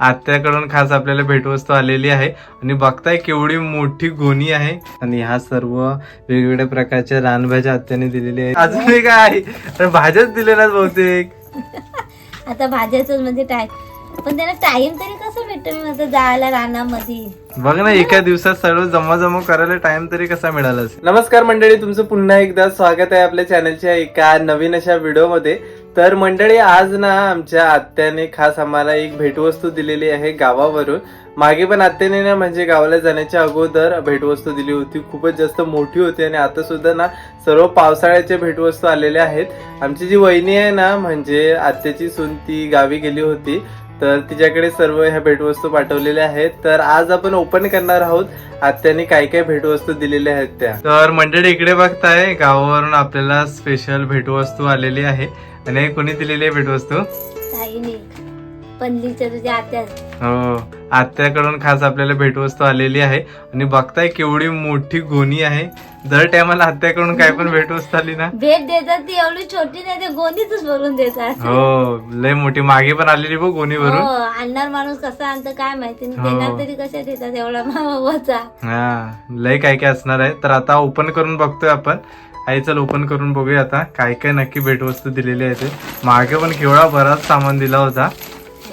आत्याकडून खास आपल्याला भेटवस्तू आलेली आहे. आणि बघताय केवढी मोठी गोणी आहे. आणि ह्या सर्व वेगवेगळ्या प्रकारच्या रानभाज्या आत्याने दिलेली आहे अजून एक आहे. अरे भाज्याच दिलेल्या बहुतेक. आता भाज्याच म्हणजे टाइम पण त्याला टाइम तरी कसं भेटतो मी आता जायला रानामध्ये? बघ ना एका दिवसात सर्व जमा जमा करायला टाइम तरी कसा मिळाला नमस्कार मंडळी तुमचं पुन्हा एकदा स्वागत आहे आपल्या चॅनलच्या एका नवीन अशा व्हिडिओमध्ये तर मंडळी आज ना आमच्या आत्याने खास आम्हाला एक भेटवस्तू दिलेली आहे गावावरून. मागे पण आत्याने ना म्हणजे गावाला जाण्याच्या अगोदर भेटवस्तू दिली होती. खूपच जास्त मोठी होती आणि आता सुद्धा ना सर्व पावसाळ्याच्या भेटवस्तू आलेल्या आहेत. आमची जी वहिनी आहे ना म्हणजे आत्याची सून ती गावी गेली होती. तर तिच्याकडे सर्व ह्या भेटवस्तू पाठवलेल्या आहेत. तर आज आपण ओपन करणार आहोत. आत्याने काय काय भेटवस्तू दिलेल्या आहेत त्या. तर मंडळी इकडे बघताय गावावरून आपल्याला स्पेशल भेटवस्तू आलेली आहे. आणि कोणी दिलेली आहे भेटवस्तू? ताईने. पल्लीच्या तुझ्या आत्या. हो आत्याकडून खास आपल्याला भेटवस्तू आलेली आहे. आणि बघताय केवढी मोठी गोणी आहे. दर टायमाला आत्याकडून काय पण भेटवस्तू आली ना. भेट देतात ती एवढी छोटी नाही ते गोणीतच भरून देतात. हो लय मोठी. मागे पण आलेली बघ गोणीवरून. हो आणणार माणूस कसा आणतं काय माहिती आणि हो. देणार तरी कशा देतात एवढा वचा हा लय काय काय असणार आहे. तर आता ओपन करून बघतोय आपण. आई चल ओपन करून बघूया आता. काय काय नक्की भेटवस्तू दिलेली आहे ते मागे पण केवढा बराच सामान दिला होता.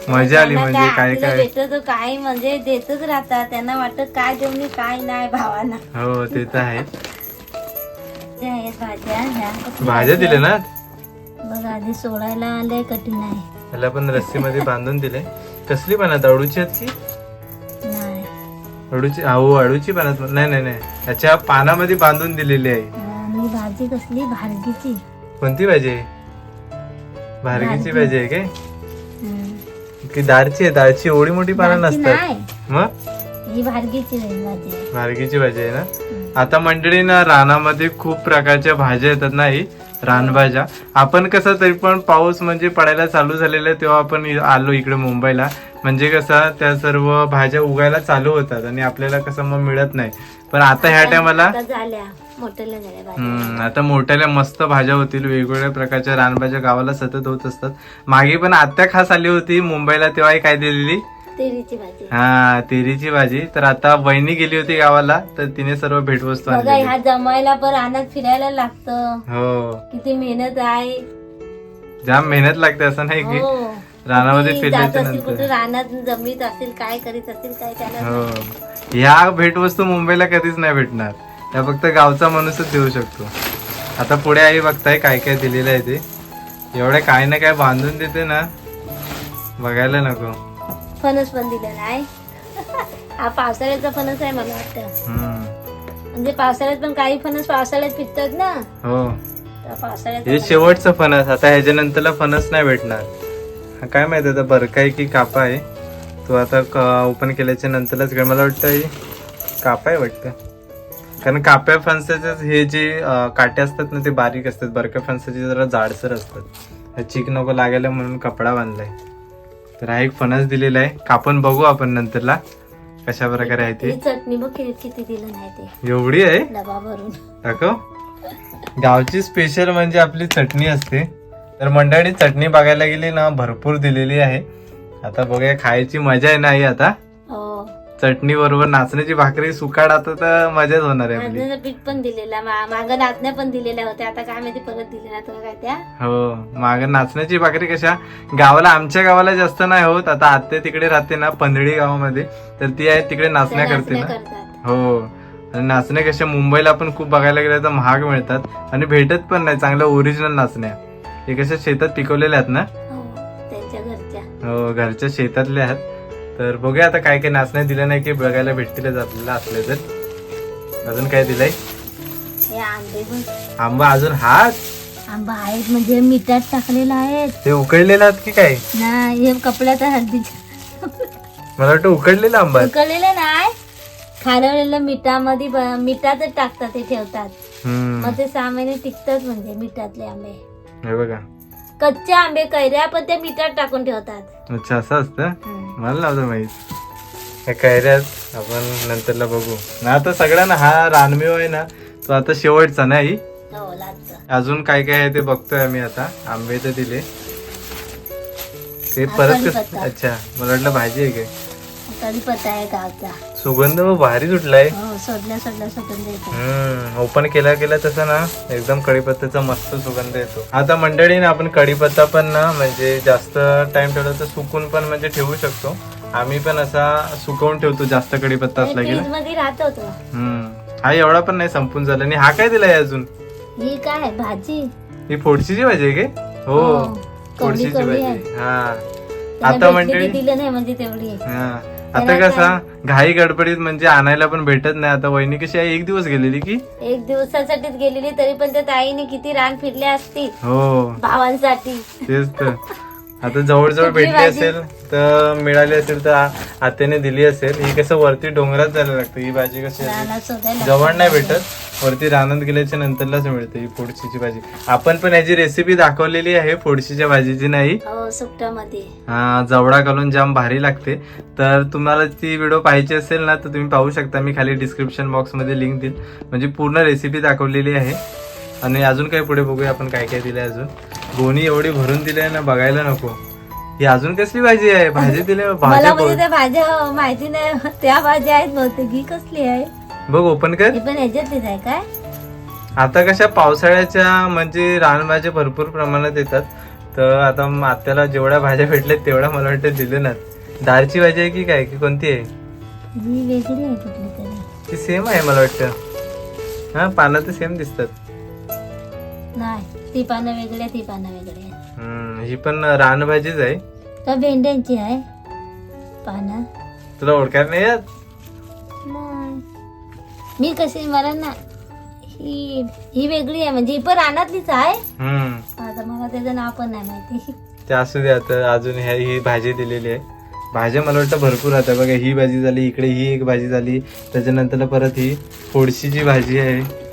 मजा आली म्हणजे काय काय काय. म्हणजे देतच राहतात. त्यांना वाटत काय देऊ मी काय नाही भावांना. हो ते तर आहे. भाज्या दिल्या ना? बघा आधी सोडायला लय कठीण आहे. त्याला पण रस्सीमध्ये बांधून दिले कसली बनत अडूची आहेत की? अडूची हो अडूची बनत नाही नाही नाही. त्याच्या पानामध्ये बांधून दिलेली आहे. आणि भाजी कसली? भार्गीची. कोणती भाजी? आहे भारगीची आहे काय. की दारची आहे दारची एवढी मोठी पानं नसतात. मग? ही भार्गीची भाजी भारगीची भाजी आहे ना. आता मंडळी ना रानामध्ये खूप प्रकारच्या भाज्या येतात नाही रानभाज्या. आपण कसं तरी पण पाऊस म्हणजे पडायला चालू झालेला आहे तेव्हा आपण आलो इकडे मुंबईला. म्हणजे कसं त्या सर्व भाज्या उगायला चालू होतात आणि आपल्याला कसं मग मिळत नाही. पण आता ह्या टायमाला मोठ्याला झाल्या भाज्या. हम्म, आता मोठ्याल्या मस्त भाज्या होतील वेगवेगळ्या प्रकारच्या रानभाज्या गावाला सतत होत असतात. मागे पण आत्या खास आली होती मुंबईला तेव्हा काय दिलेली? तेरीची भाजी. हा तेरीची भाजी. तर आता वहिनी गेली होती गावाला तर तिने सर्व भेटवस्तू बघा आणलेली. ह्या जमायला पण रानात फिरायला लागतं. हो. किती मेहनत आहे. जाम मेहनत लागते असं नाही की हो. रानामध्ये किती फिरल्याच्या जात असतील कुठे नंतर रानात जमीत असेल काय करीत असतील काय त्याला हो. ह्या भेटवस्तू मुंबईला कधीच नाही भेटणार. त्या फक्त गावचा माणूसच देऊ शकतो. आता पुढे आई बघताय काय काय दिलेलं आहे ते. एवढे काय ना काय बांधून देते ना बघायला नको. फणस पण दिलेला आहे. हा पावसाळ्याचा फणस आहे मला वाटतं. म्हणजे पावसाळ्यात पण काही फणस पावसाळ्यात पिकतात ना. हो. तर पावसाळ्यात हे शेवटचं फणस आता ह्याच्यानंतरला फणस नाही भेटणार. हा काय माहिती आता बरका आहे की कापा आहे. तो आता ओपन केल्याच्या नंतरलाच कळेल. मला वाटतं कापा आहे वाटतं. कारण काप्या फणसाचे हे जे अं, काटे असतात ना ते बारीक असतात. बरका फणसाचे जरा जाडसर असतात. चीक नको लागायला म्हणून कपडा बांधलाय. तर हा एक फणस दिलेला आहे. कापून बघू आपण नंतरला कशा प्रकारे आहे ते. चटणी बघ किती किती दिलं नाही ते. एवढी आहे? डबा भरून. दाखव. गावची स्पेशल म्हणजे आपली चटणी असते. तर मंडळी चटणी बघायला गेली ना भरपूर दिलेली आहे. आता बघूया खायची मजा आहे नाही आता? हो चटणी बरोबर नाचण्याची भाकरी सुकाड आता तर मजाच होणार आहे आपली. नाचण्याचं पीठ पण दिलेला मा- मागं नाचण्या पण दिलेल्या होत्या आता काय माहिती परत दिले ना तुला काय त्या. हो माग नाचण्याची भाकरी कशा? गावाला आमच्या गावाला जास्त नाही होत आता आत्या तिकडे राहते ना पंधळी गावामध्ये तर ती आहे तिकडे नाचण्या करते नाचण्या ना करतात. हो आणि नाचण्या कशा मुंबईला पण खूप बघायला गेल्या तर महाग मिळतात आणि भेटत पण नाही चांगल्या ओरिजिनल नाचण्या. हे कशा शेतात पिकवलेल्या आहेत ना? हो त्यांच्या घरच्या. हो घरच्या शेतातले आहेत. तर बघूया आता काय काय नाचण्या दिल्या नाही की बघायला भेटतीलच आपल्याला असले तर. अजून काय दिलंय? आंबे अजून हात? आंबा आहेत म्हणजे मिठात टाकलेला आहेत. ते उकडलेले आहेत की काय? नाही हे कपड्यात हळदीचे मला वाटतं उकडलेला आंबा आहे. उकळलेलं नाही. खारवलेलं मिठामध्ये मिठातच टाकतात ते ठेवतात. मग ते सहा महिने टिकतात म्हणजे मिठातले आंबे. हे बघा. कच्चे आंबे कैऱ्या पण ते मिठात टाकून ठेवतात. अच्छा असं असतं? हम्म. मला नव्हतं माहीत. हे कैऱ्यात आपण नंतरला बघू. ना आता सगळ्यांना हा रानमेव आहे ना तो आता शेवटचा नाही? हो अजून काय काय आहे ते बघतोय आम्ही आता. आंबे तर दिले. ते हा, परत कस कढीपत्ता. अच्छा मला वाटलं भाजी आहे काय? कढीपत्ता आहे गावचा सुगंध भारी सुटलाय. सोडल्या सोडल्या सुगंध येतो. हम्म ओपन केला केला तसं ना एकदम कढीपत्त्याचा मस्त सुगंध येतो. आता मंडळी ना आपण कढीपत्ता पण ना म्हणजे जास्त टाइम ठेवला तर सुकून पण म्हणजे ठेवू शकतो. आम्ही पण असा सुकवून ठेवतो जास्त कढीपत्ता असला की हम्म हा एवढा पण नाही संपून झाला. आणि हा काय दिलाय अजून? ही काय भाजी? ही फोडशीची भाजी आहे काय? हो हो. फोडशीची भाजी. आहे. हा. आता मंडळी की दिलं नाही म्हणजे तेवढी. हा. आता कसा घाई गडबडीत म्हणजे आणायला पण भेटत नाही आता. वहिनी कशी आहे? एक दिवस गेलेली की? एक दिवसासाठीच गेलेली तरी पण त्या ताईने किती रान फिरले असतील. हो. भावांसाठी. तेच तर. आता जवळजवळ भेटली? असेल तर मिळाली असेल तर आत्याने दिली असेल. ही कसं वरती डोंगरात जायला लागतं ही भाजी कशी जवळ नाही भेटत. वरती रानात गेल्याच्या नंतरलाच मिळते ही फोडशीची भाजी. आपण पण याची रेसिपी दाखवलेली आहे फोडशीच्या भाजीची नाही? हो हा जवळा घालून जाम भारी लागते. तर तुम्हाला ती व्हिडिओ पाहिजे असेल ना तर तुम्ही पाहू शकता. मी खाली डिस्क्रिप्शन बॉक्समध्ये लिंक देईल. म्हणजे पूर्ण रेसिपी दाखवलेली आहे. आणि अजून काही पुढे बघूया आपण काय काय दिलंय अजून. गोणी एवढी भरून दिली आहे ना बघायला नको. ही अजून कसली भाजी आहे? भाजी दिली मला म्हणजे त्या भाज्या माहिती नाही त्या भाज्या आहेत बहुतेक. ही कसली आहे? बघ ओपन कर. ही पण ह्याच्यातलीच आहे काय? आता कशा पावसाळ्याच्या म्हणजे रानभाज्या भरपूर प्रमाणात येतात. तर आता आत्याला जेवढ्या भाज्या भेटल्यात तेवढ्या मला वाटतं दिले ना दालची भाजी आहे की काय? की कोणती आहे? वेगळी आहे कुठली तरी. ती सेम आहे मला वाटतं. हा पानं तर सेम दिसतात. नाही ती पानं वेगळी ती पानं वेगळी. हम्म, ही पण रानभाजीच आहे. का भेंड्यांची आहे. पानं तुला ओळखायला नाही येत? नाही. मी कशी मला ना ही ही वेगळी आहे. म्हणजे ही पण रानातलीच आहे. हम्म. आता मला त्याचं नाव पण नाही माहिती. ते असू दे आता अजून ह्या ही भाजी दिलेली आहे. भाज्या मला वाटतं भरपूर आता बघा ही भाजी झाली इकडे ही एक भाजी झाली. त्याच्यानंतर परत ही फोडशीची भाजी आहे.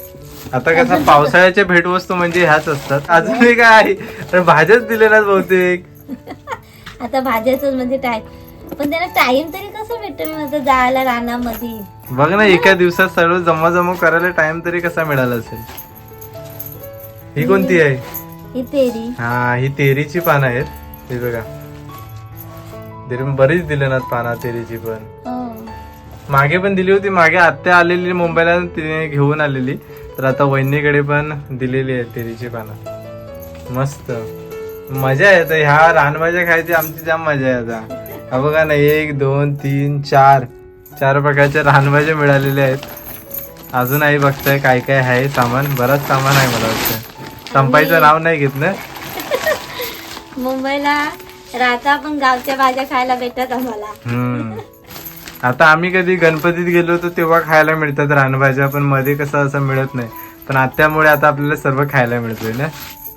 आता कसं पावसाळ्याच्या भेटवस्तू म्हणजे ह्याच असतात. अजून एक काय? आहे तर भाज्याच दिलेल्या बहुतेक. आता भाज्याच म्हणजे टाइम पण त्याला टाइम तरी कसं भेटतो मी आता जायला रानामध्ये? बघ ना एका दिवसात सर्व जमा जमा करायला टाइम तरी कसा मिळाला असेल. ही कोणती आहे? ही तेरी. हा ही तेरीची पानं आहेत. हे बघा. तरी बरीच दिले ना पाना तेरीची पण. हो. मागे पण दिली होती मागे आत्या आलेली मुंबईला तिने घेऊन आलेली. तर आता वहिनीकडे पण दिलेली आहे तेरीची पानं. मस्त. मजा आता. ह्या रानभाज्या खायची आमची जाम मजा आहे आता. हा बघा ना एक दोन तीन चार. चार प्रकारच्या रानभाज्या मिळालेल्या आहेत. अजून आई बघताय काय काय आहे. सामान बराच सामान आहे मला वाटतं. संपायचं नाव नाही घेत ना? मुंबईला राहता पण गावच्या भाज्या खायला भेटतात आम्हाला. आता आम्ही कधी गणपतीत गेलो होतो तेव्हा खायला मिळतात रानभाज्या पण मध्ये कसं असं मिळत नाही. पण आत्यामुळे आता आपल्याला सर्व खायला मिळतोय ना?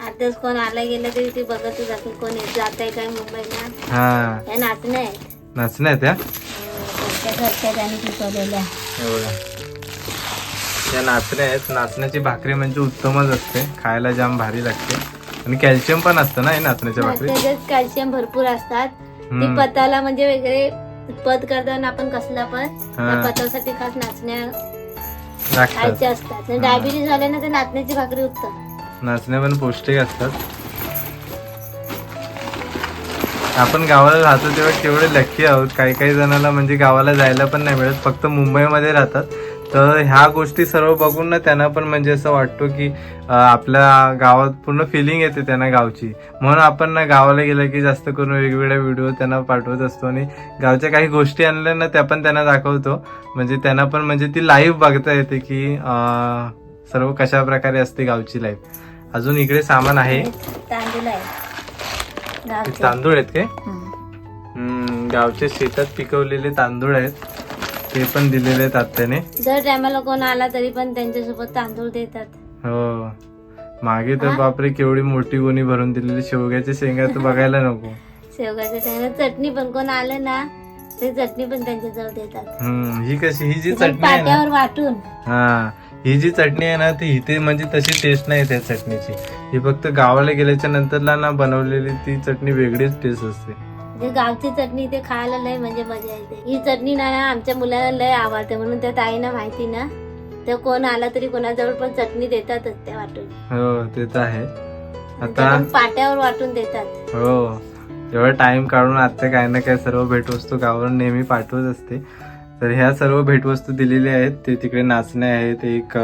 आताच कोण आला गेलं तरी ते कोण जात आहे काय मुंबईला? हा. या नाचण्या आहेत. त्या घरच्या घरच्या त्याने पिकवलेल्या हे बघा त्या नाचण्या आहेत. नाचण्याची भाकरी म्हणजे उत्तमच असते. खायला जाम भारी लागते. आणि कॅल्शियम पण असतं ना हे नाचण्याच्या भाकरी त्याच्यात कॅल्शियम भरपूर असतात. ती हम्म. पताला म्हणजे वगैरे पद करताना आपण कसला पण. त्या पतासाठी खास नाचण्या खायच्या असतात. डायबिटीस झाले ना तर नाचण्याची भाकरी उत्तम. नाचण्या पण पौष्टिक असतात. आपण गावाला राहतो तेव्हा केवढे लक्की आहोत. काही काही जणांना म्हणजे गावाला जायला पण नाही मिळत. फक्त मुंबईमध्ये राहतात. तर ह्या गोष्टी सर्व बघून ना त्यांना पण म्हणजे असं वाटतो की आपल्या गावात पूर्ण फिलिंग येते त्यांना गावची. म्हणून आपण ना गावाला गेलं की जास्त करून वेगवेगळ्या व्हिडिओ त्यांना पाठवत असतो आणि गावच्या काही गोष्टी आणल्या ना त्या पण त्यांना दाखवतो. म्हणजे त्यांना पण म्हणजे ती लाईव्ह बघता येते की सर्व कशा प्रकारे असते गावची लाईफ अजून इकडे सामान आहे. तांदूळ आहे. गावचे. तांदूळ आहेत काय. हम्म, गावच्या शेतात पिकवलेले तांदूळ आहेत. ते पण दिलेले आहेत आत्याने. दर टायमाला कोण आला तरी पण त्यांच्यासोबत तांदूळ देतात. हो. मागे तर? बापरे केवढी मोठी गोणी भरून दिलेली. शेवग्याच्या शेंगा तर बघायला नको. शेवगाच्या शेंगा. चटणी पण कोण आलं ना ते चटणी पण त्यांच्याजवळ देतात. हम्म ही कशी ही जी चटणी आहे ना. पाट्यावर वाटून. हा ही जी चटणी आहे ना ती इथे म्हणजे तशी टेस्ट नाही त्या चटणीची. ही फक्त गावाला गेल्याच्या नंतरला ना बनवलेली ती चटणी वेगळीच टेस्ट असते. जे गावची चटणी ते खायला लय म्हणजे मजा येते. ही चटणी ना आमच्या मुलाला लय आवडते म्हणून त्या ताईना माहिती ना. तर कोण आला तरी कोणाजवळ पण चटणी देतातच त्या वाटून. हो ते तर आहे. आता पाट्यावर वाटून देतात. हो तेव्हा टाइम काढून आत्या काय ना काय सर्व भेटवस्तू गावावरून नेहमी पाठवत असते. तर ह्या सर्व भेटवस्तू दिलेल्या आहेत. ते तिकडे नाचणे आहेत एक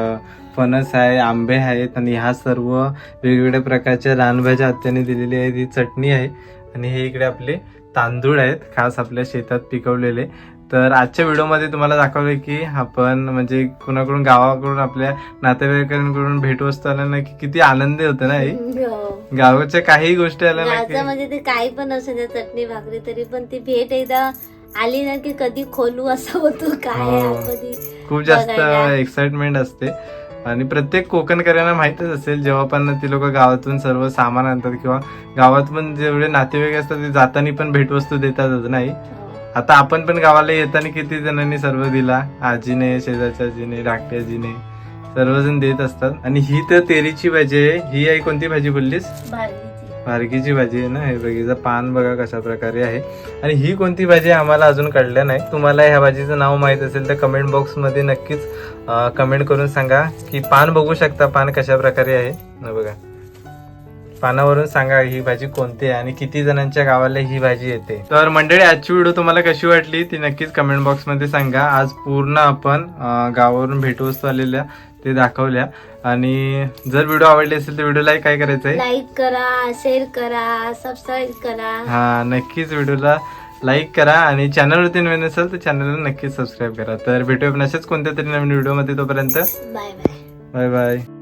फणस आहे आंबे आहेत आणि ह्या सर्व वेगवेगळ्या प्रकारच्या रानभाज्या आत्याने दिलेल्या आहेत. ही चटणी आहे आणि हे इकडे आपले तांदूळ आहेत खास आपल्या शेतात पिकवलेले तर आजच्या व्हिडिओमध्ये तुम्हाला दाखवलं की आपण म्हणजे कुणाकडून गावाकडून आपल्या नातेवाईकांकडून भेटवस्तू आल्या ना की किती आनंदी होतं ना आई हो. गावाच्या काही गोष्टी आल्या ना म्हणजे ते काही पण असू चटणी भाकरी तरी पण ती भेट एकदा आली ना की कधी खोलू असं होतो काय हो. खूप जास्त. एक्साइटमेंट असते आणि प्रत्येक कोकणकऱ्यांना माहितच असेल जेव्हा पण ती लोक गावातून सर्व सामान आणतात किंवा गावात पण जेवढे नातेवाईक असतात ते जाताना पण भेटवस्तू देतातच नाही? हो. आता आपण पण गावाला येताना किती जणांनी सर्व दिला? आजीने शेजारच्या आजीने धाकटी आजीने सर्वजण देत असतात. आणि ही तर तेरीची भाजी आहे. ही आई कोणती भाजी बोललीस. भारगीची भाजी आहे ना हे बघीचं पान बघा कशा प्रकारे आहे. आणि ही कोणती भाजी आम्हाला अजून कळल्या नाही. तुम्हाला ह्या भाजीचं नाव माहीत असेल तर कमेंट बॉक्समध्ये नक्कीच कमेंट करून सांगा की पान बघू शकता पान कशा प्रकारे आहे. बघा. पानावरून सांगा ही भाजी कोणती आहे आणि किती जणांच्या गावाला ही भाजी येते. तर मंडळी आजची व्हिडिओ तुम्हाला कशी वाटली ती नक्कीच कमेंट बॉक्समध्ये सांगा. आज पूर्ण आपण गावावरून भेटवस्तू आलेल्या ते दाखवल्या. आणि जर व्हिडिओ आवडली असेल तर व्हिडिओला काय करायचं आहे लाईक करा शेअर करा सबस्क्राईब करा. हा नक्कीच व्हिडिओला लाईक करा. आणि चॅनलवरती नवीन असेल तर चॅनलला नक्कीच सबस्क्राईब करा. तर भेटूया आपण कोणत्या तरी नवीन व्हिडिओमध्ये तोपर्यंत. Bye bye bye bye